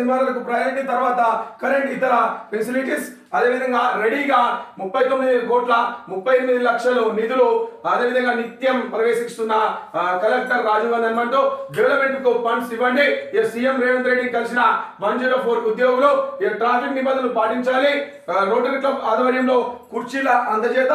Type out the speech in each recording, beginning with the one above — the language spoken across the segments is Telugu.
సినిమాలకు ప్రయారిటీ తర్వాత కరెంట్ ఇతర ఫెసిలిటీస్ అదేవిధంగా రెడీగా ముప్పై తొమ్మిది కోట్ల ముప్పై ఎనిమిది లక్షలు నిధులు అదేవిధంగా నిత్యం ప్రవేశిస్తున్న కలెక్టర్ రాజీవ్ గాంధీ హనుమంతు డెవలప్మెంట్కు ఫండ్స్ ఇవ్వండి. సీఎం రేవంత్ రెడ్డి కలిసిన వన్ జీరో ఫోర్ ఉద్యోగులు ట్రాఫిక్ నిబంధనలు పాటించాలి. రోటరీ క్లబ్ ఆధ్వర్యంలో కుర్చీల అందజేత.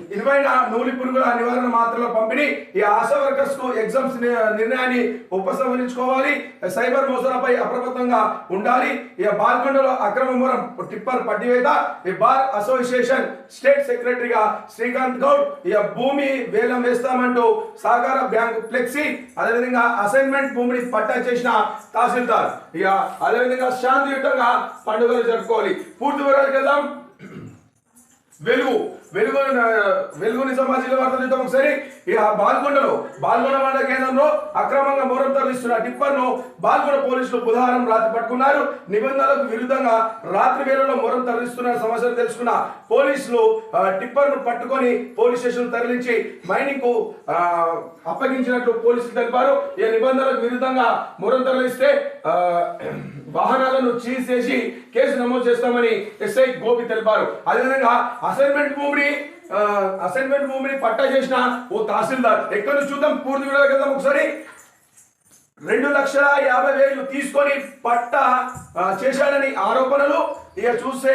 ఇరవై నూలి పురుగుల నివారణ మాత్రల పంపిణీ ఈ ఆశా వర్కర్స్కు ఎగ్జామ్స్ ని- నిర్ణయాన్ని ఉపసంహరించుకోవాలి. సైబర్ మోసాలపై అప్రమత్తంగా ఉండాలి. ఈ బాల్కొండలో అక్రమ మూలం టిప్పర్ పట్టివేత ఈ బార్ అసోసియేషన్ స్టేట్ సెక్రటరీగా శ్రీకాంత్ గౌడ్ ఇక భూమి వేలం వేస్తామంటూ సహకార బ్యాంక్ ఫ్లెక్సీ అదేవిధంగా అసైన్మెంట్ భూమిని పట్టా చేసిన తహసీల్దార్. ఇక అదేవిధంగా శాంతియుతంగా పండుగలు జరుపుకోవాలి. పూర్తి వివరాలకు వెళ్దాం. వెలుగు. వెలుగు వెలుగు నిజామాబాద్ వార్త చూద్దాం ఒకసారి. ఇక బాల్గొండ మండల కేంద్రంలో అక్రమంగా మోరం తరలిస్తున్న టిప్పర్ను బాల్గొండ పోలీసులు బుధవారం రాత్రి పట్టుకున్నారు. నిబంధనలకు విరుద్ధంగా రాత్రి వేళలో మూరం తరలిస్తున్న సమాచారం తెలుసుకున్న పోలీసులు టిప్పర్ను పట్టుకొని పోలీస్ స్టేషన్ తరలించి మైనింగ్కు అప్పగించినట్లు పోలీసులు తెలిపారు. ఈ నిబంధనలకు విరుద్ధంగా మూరం తరలిస్తే వాహనాలను చీజ్ చేసి కేసు నమోదు చేస్తామని ఎస్ఐ గోపి తెలిపారు. అదేవిధంగా అసైన్మెంట్ భూమిని ఆ, అసైన్మెంట్ భూమిని పట్టా చేసిన ఓ తహసీల్దార్. ఎక్కడి నుంచి చూద్దాం? పూర్తి కదా ఒకసారి. రెండు లక్షల యాభై వేలు తీసుకొని పట్ట చేశాడని ఆరోపణలు. ఇక చూస్తే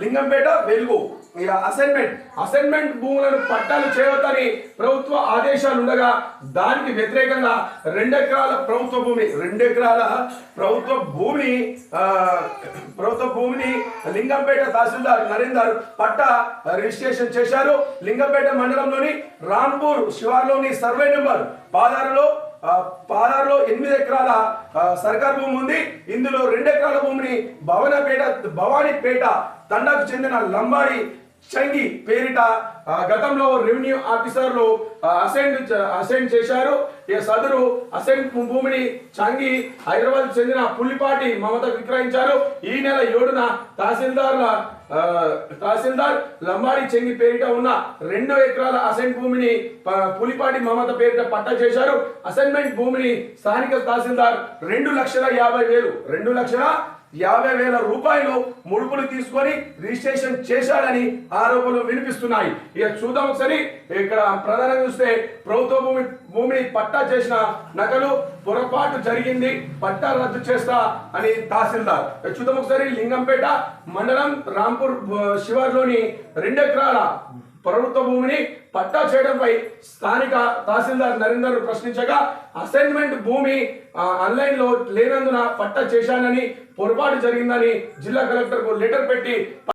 లింగంపేట వెలుగు. ఇలా అసైన్మెంట్ అసైన్మెంట్ భూములను పట్టాలు చేయవద్దని ప్రభుత్వ ఆదేశాలు ఉండగా దానికి వ్యతిరేకంగా రెండెకరాల ప్రభుత్వ భూమి రెండెకరాల ప్రభుత్వ భూమిని ప్రభుత్వ భూమిని లింగంపేట తహసీల్దార్ నరేందర్ పట్ట రిజిస్ట్రేషన్ చేశారు. లింగంపేట మండలంలోని రాంపూర్ శివార్లోని సర్వే నెంబర్ పాదారులో ఆ, పాలార్లో ఎనిమిది ఎకరాల సర్కార్ భూమి ఉంది. ఇందులో రెండు ఎకరాల భూమిని భవనపేట భవానీపేట తండాకు చెందిన లంబాడి చంగి పేరిట గతంలో రెవెన్యూ ఆఫీసర్లు అసైన్ అసైన్ చేశారు. ఈ సదరు అసైన్ భూమిని చంగి హైదరాబాద్ చెందిన పుల్లిపాటి మమత విక్రయించారు. ఈ నెల ఏడున తహసీల్దార్ల తహసీల్దార్ లంబాడి చెంగి పేరిట ఉన్న రెండు ఎకరాల అసైన్ భూమిని పులిపాటి మమత పేరిట పట్టా చేశారు. అసైన్మెంట్ భూమిని స్థానిక తహసీల్దార్ రెండు లక్షల యాభై వేలు రెండు లక్షల యాభై వేల రూపాయలు ముడుపులు తీసుకొని రిజిస్ట్రేషన్ చేశాడని ఆరోపణలు వినిపిస్తున్నాయి. ఇక చూద్దాం ఒకసారి. ఇక్కడ ప్రధానంగా చూస్తే ప్రభుత్వ భూమి భూమిని పట్టా చేసిన నకలు పొరపాటు జరిగింది పట్టా రద్దు చేస్తా అని తహసీల్దార్. ఇక చూద్దాం ఒకసారి లింగంపేట మండలం రాంపూర్ బ- శివార్లోని ప్రభుత్వ భూమిని పట్టా చేయడంపై స్థానిక తహసీల్దార్ నరేందర్ ప్రశ్నించగా అసైన్మెంట్ భూమి ఆన్లైన్లో లేనందున పట్టా చేశానని పొరపాటు జరిగిందని జిల్లా కలెక్టర్కు లెటర్ పెట్టి